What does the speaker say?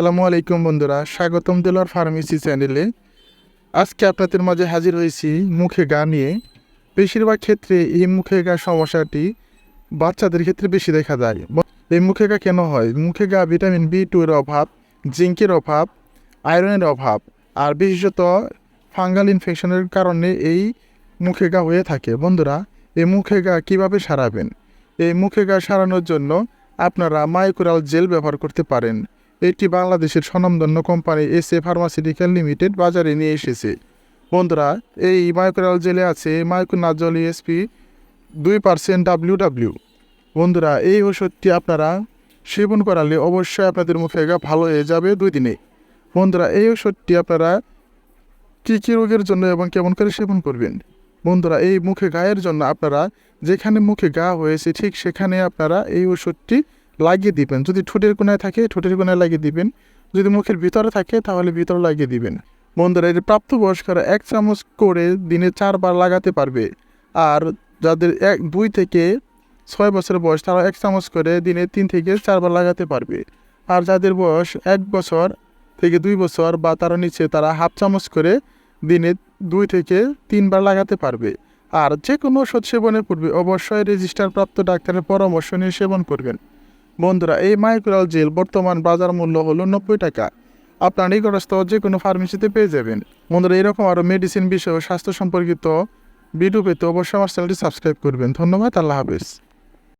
আসসালামু আলাইকুম বন্ধুরা, স্বাগতম দিলার ফার্মেসি চ্যানেলে। আজকে আপনাদের মাঝে হাজির হয়েছি মুখে গা নিয়ে। বেশিরভাগ ক্ষেত্রে এই মুখে গা সমস্যাটি বাচ্চাদের ক্ষেত্রে বেশি দেখা যায়। এই মুখে গা কেন হয়? মুখে গা ভিটামিন বি টু এর অভাব জিঙ্কের অভাব আয়রনের অভাব, আর বিশেষত ফাঙ্গাল ইনফেকশনের কারণে এই মুখে গা হয়ে থাকে। বন্ধুরা, এই মুখে গা কীভাবে সারাবেন? এই মুখে গা সারানোর জন্য আপনারা মাইক্রোরাল জেল ব্যবহার করতে পারেন। এটি বাংলাদেশের স্বনামধন্য company S A pharmaceutical limited বাজারে নিয়ে এসেছে। বন্ধুরা, এই মাইক্রোরাল জেলে আছে মাইক্রোনাজল ইএসপি দুই পার্সেন্ট ডাব্লিউ ডাব্লিউ বন্ধুরা, এই ওষুধটি আপনারা সেবন করালে অবশ্যই আপনাদের মুখে গা ভালো হয়ে যাবে দুই দিনে। বন্ধুরা, এই ওষুধটি আপনারা কী কী রোগের জন্য এবং কেমন করে সেবন করবেন? বন্ধুরা, এই মুখে গায়ের জন্য আপনারা যেখানে মুখে গা হয়েছে ঠিক সেখানে আপনারা এই ওষুধটি লাগিয়ে দিবেন। যদি ঠোঁটের কোনায় থাকে, ঠোঁটের কোনায় লাগিয়ে দিবেন। যদি মুখের ভিতরে থাকে, তাহলে ভিতরে লাগিয়ে দিবেন। বন্ধুরা এর প্রাপ্তবয়স্করা এক চামচ করে দিনে চারবার লাগাতে পারবে। আর যাদের এক, দুই থেকে ছয় বছর বয়স তারা এক চামচ করে দিনে তিন থেকে চারবার লাগাতে পারবে। আর যাদের বয়স এক বছর থেকে দুই বছর বা তার নিচে, তারা হাফ চামচ করে দিনে দুই থেকে তিনবার লাগাতে পারবে। আর যে কোনো ওষুধ সেবনের পূর্বে অবশ্যই রেজিস্টার প্রাপ্ত ডাক্তারের পরামর্শ নিয়ে সেবন করবেন। বন্ধুরা, এই মাইক্রোল জেল বর্তমান বাজার মূল্য হলো নব্বই টাকা। আপনার নিকটস্থ যে কোনো ফার্মেসিতে পেয়ে যাবেন। বন্ধুরা, এরকম আরও মেডিসিন বিষয় স্বাস্থ্য সম্পর্কিত ভিডিও পেতে অবশ্যই আমার চ্যানেলটি সাবস্ক্রাইব করবেন। ধন্যবাদ, আল্লাহ হাফেজ।